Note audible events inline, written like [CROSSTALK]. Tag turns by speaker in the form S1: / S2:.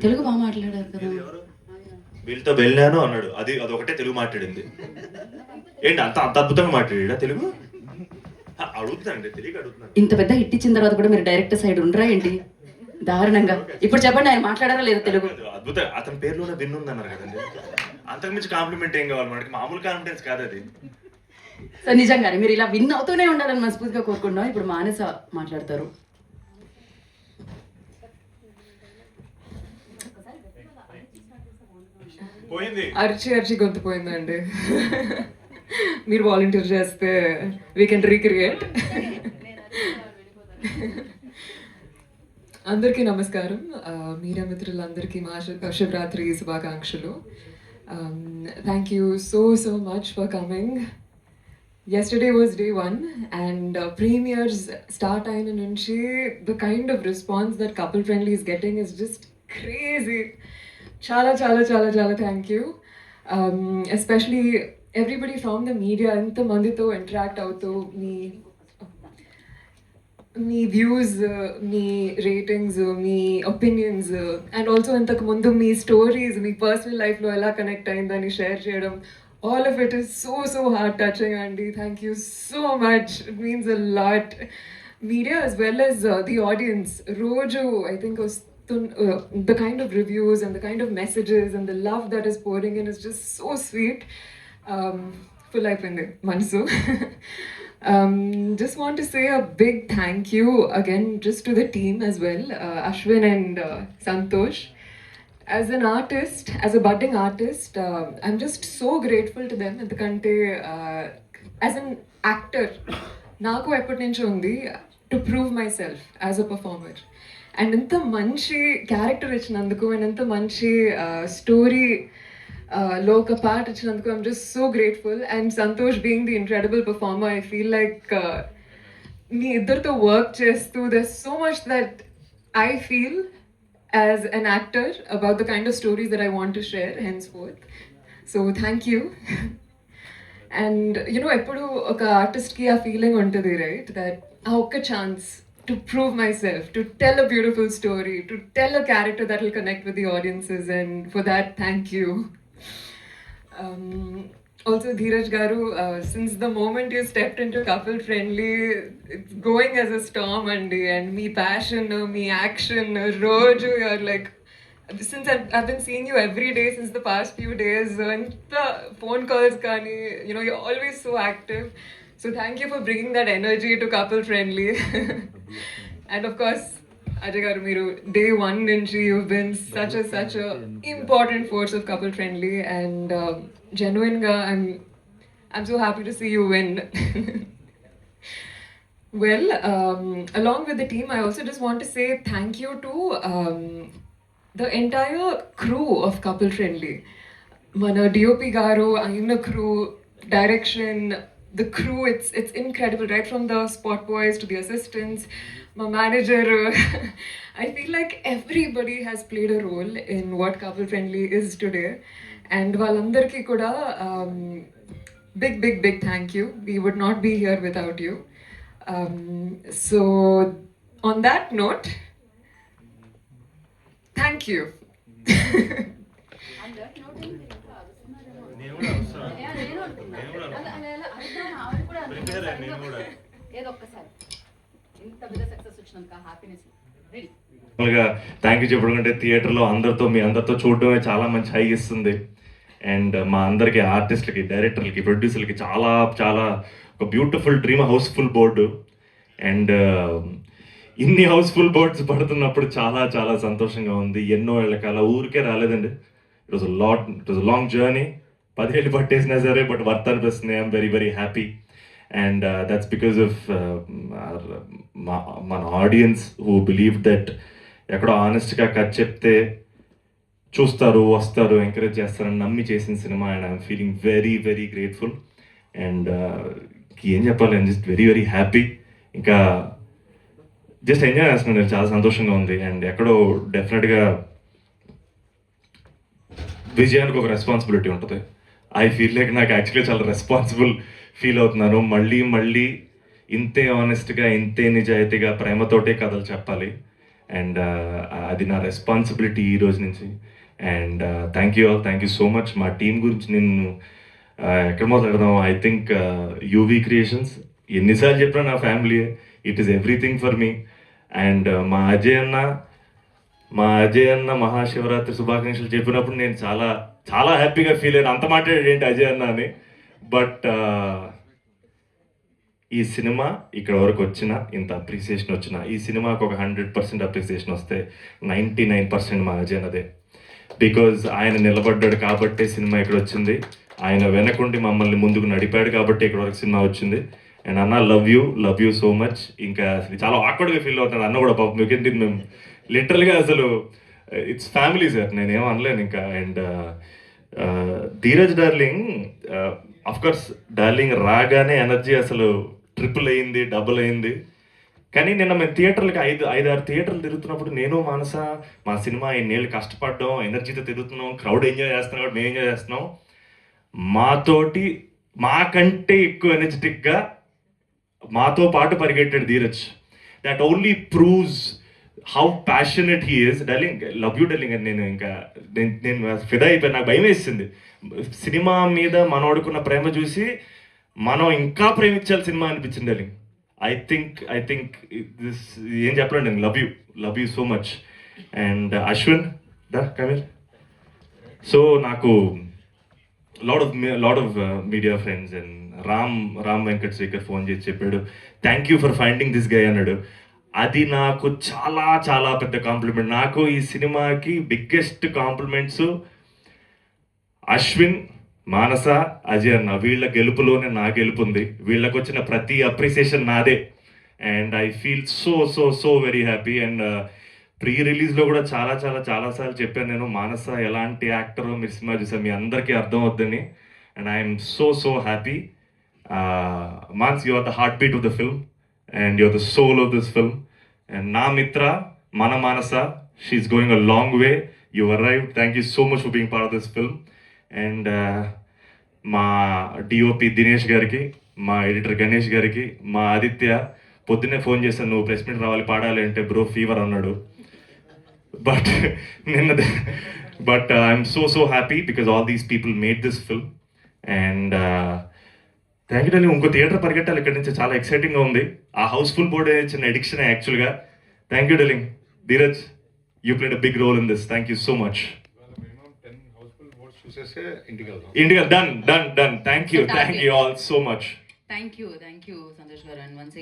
S1: తెలుగు బాగా మాట్లాడారు కదా.
S2: వీళ్ళతో వెళ్ళాను అన్నాడు. అది అదొకటే తెలుగు మాట్లాడింది. ఏంటి అంత అంత అద్భుతంగా మాట్లాడా తెలుగు? ఆ, అడుగుతున్నానండి తెలుగు అడుగుతున్నాను.
S1: ఇంత పెద్ద హిట్ ఇచ్చిన తర్వాత కూడా మీరు డైరెక్టర్ సైడ్ ఉండరా ఏంటి? దారుణంగా. ఇప్పుడు చెప్పండి ఆయన మాట్లాడారా లేదా తెలుగు.
S2: అది అద్భుతం. అతని పేరులోనే విన్నుంది అన్నారు కదండి. అంతకుమించి కాంప్లిమెంట్ ఏం కావాలి మనకి? మామూలు కాన్ఫిడెన్స్ కాదు అది.
S1: సో నిజంగానే మీరు ఇలా విన్ అవుతూనే ఉండాలని మనస్ఫూర్తిగా కోరుకుంటున్నాం. ఇప్పుడు మానస మాట్లాడతారు.
S2: పోయింది.
S3: అరిచి అరిచి గొంతు పోయిందండి. మీరు వాలంటీర్ చేస్తే వీ కెన్ రీక్రియేట్ అందరికీ నమస్కారం. మీరా మిత్రులందరికీ మా శివరాత్రి శుభాకాంక్షలు. Thank you so so much for coming yesterday was day one and premieres start అయిన నుంచి the kind of response that couple friendly is getting is just crazy చాలా చాలా చాలా చాలా thank you especially everybody from the media ఎంతమందితో interact అవుతూ మీ మీ views మీ రేటింగ్స్ మీ ఒపీనియన్స్ అండ్ ఆల్సో ఇంతకు ముందు మీ స్టోరీస్ మీ పర్సనల్ లైఫ్లో ఎలా కనెక్ట్ అయిందని షేర్ చేయడం all of it is so so heart touching అండి thank you so much it means a lot media as well as uh, the audience. రోజు I think the kind of reviews and the kind of messages and the love that is pouring in is just so sweet um, full అయిపోయింది మనసు [LAUGHS] um, just want to say a big thank you again just to the team as well uh, Ashwin and uh, Santosh as an artist, as a budding artist, uh, I'm just so grateful to them ఎందుకంటే uh, as an actor నాకు ఎప్పటి నుంచి ఉంది to prove myself as a performer and ఎంత మంచి character ఇచ్చినందుకు and ఎంత మంచి స్టోరీ లో ఒక పార్ట్ ఇచ్చినందుకు I'm just so grateful and Santosh being the incredible performer I feel like మీ ఇద్దరితో వర్క్ చేస్తూ there so much that I feel as an actor about the kind of stories that I want to share henceforth. So thank you. And you know ఎప్పుడు ఒక ఆర్టిస్ట్కి ఆ feeling ఉంటుంది right that ఆ ఒక్క chance to prove myself, to tell a beautiful story, to tell a character that will connect with the audiences, and for that, thank you. Um, also, Dheeraj Garu, uh, since the moment you stepped into couple friendly, it's going as a storm, Andy, and me passion, uh, me action, uh, roju, you're like, since I've, I've been seeing you every day since the past few days, uh, and the phone calls, Kani, you know, you're always so active. So thank you for bringing that energy to couple friendly. [LAUGHS] and of course, Ajay garu, మీరు day one నుంచి you been such such important force of couple friendly and జెన్యున్గా I'm I'm so happy to see you win [LAUGHS] Well, um, along with the team, I also just want to say thank you to um, the entire crew of Couple Friendly. Mana DOP Garu, Ayuna crew, direction, the crew it's it's incredible right? From the spot boys to the assistants my manager—I uh, [LAUGHS] feel like everybody has played a role in what couple friendly is today. And valandarki kuda um, big big big thank you. We would not be here without you. Um, so on that note thank you. [LAUGHS]
S2: నేను కూడా వస్తాను. నేను కూడా Prepare అయ్యాను నేను కూడా.
S1: ఏదో ఒక్కసారి. ఇంత పెద్ద సక్సెస్ వచ్చినాక హ్యాపీనెస్ రెడీ
S2: మామూలుగా థ్యాంక్ యూ చెప్పడం కంటే థియేటర్లో అందరితో మీ అందరితో చూడడమే చాలా మంచి హై ఇస్తుంది. అండ్ మా అందరికి ఆర్టిస్టులకి డైరెక్టర్లకి ప్రొడ్యూసర్లకి చాలా చాలా ఒక beautiful dream housefull board and ఇన్ని హౌస్ఫుల్ బోర్డ్స్ పడుతున్నప్పుడు చాలా చాలా సంతోషంగా ఉంది. ఎన్నో ఏళ్ళ కాల ఊరికే రాలేదండి. It was lot it was long journey పదిహేళ్ళు పట్టేసినా సరే బట్ వర్త్ అనిపిస్తుంది. I'm very very happy and that's because of మన ఆడియన్స్ హూ బిలీవ్ దట్ ఎక్కడో ఆనెస్ట్గా కట్ చెప్తే చూస్తారు వస్తారు ఎంకరేజ్ చేస్తారని నమ్మి చేసిన cinema. And I'm feeling very very grateful and ఏం చెప్పాలి? I'm just very very happy ఇంకా జస్ట్ ఎంజాయ్ చేస్తున్నాను నేను చాలా సంతోషంగా ఉంది. అండ్ ఎక్కడో డెఫినెట్గా విజయానికి ఒక రెస్పాన్సిబిలిటీ ఉంటుంది. ఐ ఫీల్ లైక్ నాకు యాక్చువల్లీ చాలా రెస్పాన్సిబుల్ ఫీల్ అవుతున్నాను. మళ్ళీ మళ్ళీ ఇంతే ఆనెస్ట్గా ఇంతే నిజాయితీగా ప్రేమతోటే కథలు చెప్పాలి. అండ్ uh, అది నా రెస్పాన్సిబిలిటీ ఈ రోజు నుంచి. And thank you all thank you so much మా టీం గురించి నేను uh, ఎక్కడ మాట్లాడదాం? ఐ థింక్ యూవీ క్రియేషన్స్ ఎన్నిసార్లు చెప్పినా నా family it is everything for me and మా అజయ్ అన్న మా అజయ్ అన్న మహాశివరాత్రి శుభాకాంక్షలు చెప్పినప్పుడు నేను చాలా చాలా హ్యాపీగా ఫీల్ అయ్యాను. అంత మాట్లాడాడు ఏంటి అజయ్ అన్న అని. బట్ ఈ సినిమా ఇక్కడ వరకు వచ్చిన ఇంత అప్రిసియేషన్ వచ్చిన ఈ సినిమాకు ఒక హండ్రెడ్ పర్సెంట్ అప్రిసియేషన్ వస్తే నైంటీ నైన్ పర్సెంట్ మా అజయ్ అన్నదే. బికాజ్ ఆయన నిలబడ్డాడు కాబట్టే సినిమా ఇక్కడ వచ్చింది. ఆయన వెనకుండి మమ్మల్ని ముందుకు నడిపాడు కాబట్టి ఇక్కడ వరకు సినిమా వచ్చింది. అండ్ అన్న love you love you so much ఇంకా అసలు చాలా ఆక్వర్డ్గా ఫీల్ అవుతున్నాడు. అన్న కూడా పాపం ఎందుకంటే మేము లిటరల్గా అసలు ఇట్స్ ఫ్యామిలీ సార్ నేనేం అనలేను ఇంకా. And Dheeraj darling course darling రాగానే ఎనర్జీ అసలు ట్రిపుల్ అయింది డబుల్ అయింది. కానీ నిన్న మేము థియేటర్లకి ఐదు ఐదు ఆరు థియేటర్లు తిరుగుతున్నప్పుడు నేను మానస మా సినిమా ఇన్నేళ్ళు కష్టపడ్డాం ఎనర్జీతో తిరుగుతున్నాం క్రౌడ్ ఎంజాయ్ చేస్తున్నాం కాబట్టి మేము ఎంజాయ్ చేస్తున్నాం. మాతోటి మాకంటే ఎక్కువ ఎనర్జెటిక్గా మాతో పాటు పరిగెట్టాడు Dheeraj. That only proves how passionate he is darling love you darling అని నేను ఇంకా నేను నేను ఫిదా అయిపోయి నాకు భయం వేసింది. సినిమా మీద మనోడుకున్న ప్రేమ చూసి మనం ఇంకా ప్రేమించాలి సినిమా అనిపించింది darling I think I think this ఏం చెప్పలేండి love you love you so much and Ashwin దా కమీర్ సో నాకు lot of lot of media friends and Ram Ram Venkat Shekhar phone చేసి చెప్పాడు. Thank you for finding this guy అన్నాడు. అది నాకు చాలా చాలా పెద్ద కాంప్లిమెంట్ నాకు ఈ సినిమాకి బిగ్గెస్ట్ కాంప్లిమెంట్స్ అశ్విన్ మానస అజయ్ అన్న. వీళ్ళ గెలుపులోనే నా గెలుపు ఉంది వీళ్ళకి వచ్చిన ప్రతి అప్రిసియేషన్ నాదే. And I feel so so so very happy and pre రిలీజ్లో కూడా చాలా చాలా చాలా సార్లు చెప్పాను నేను. మానస ఎలాంటి యాక్టర్ మీరు సినిమా చూసాను మీ అందరికీ అర్థం అవుద్దని and I'm so so happy Manas you are the heartbeat of the film and your the soul of this film and నా మిత్ర మన Manasa she's going a long way you arrive thank you so much for being part of this film and మా DOP Dinesh గారికి మా editor Ganesh గారికి మా ఆదిత్య పొద్దున్నే phone చేశాను నువ్వు ప్రెస్ మీట్ రావాలి పాడాలి అంటే బ్రో ఫీవర్ అన్నాడు. బట్ [LAUGHS] నిన్న but I'm so so happy because all these people made this film and thank you ఇంకో థియేటర్ పరిగెట్టాలి. ఇక్కడ నుంచి చాలా ఎక్సైటింగ్గా ఉంది. ఆ హౌస్ఫుల్ బోర్డ్ చిన్న ఎడిక్షన్ యాక్చువల్గా thank you darling Dheeraj you played big role in
S4: this thank you so much ఇంటికి
S2: done done done thank you thank you all so much
S1: thank you thank you Santosh గారు. And once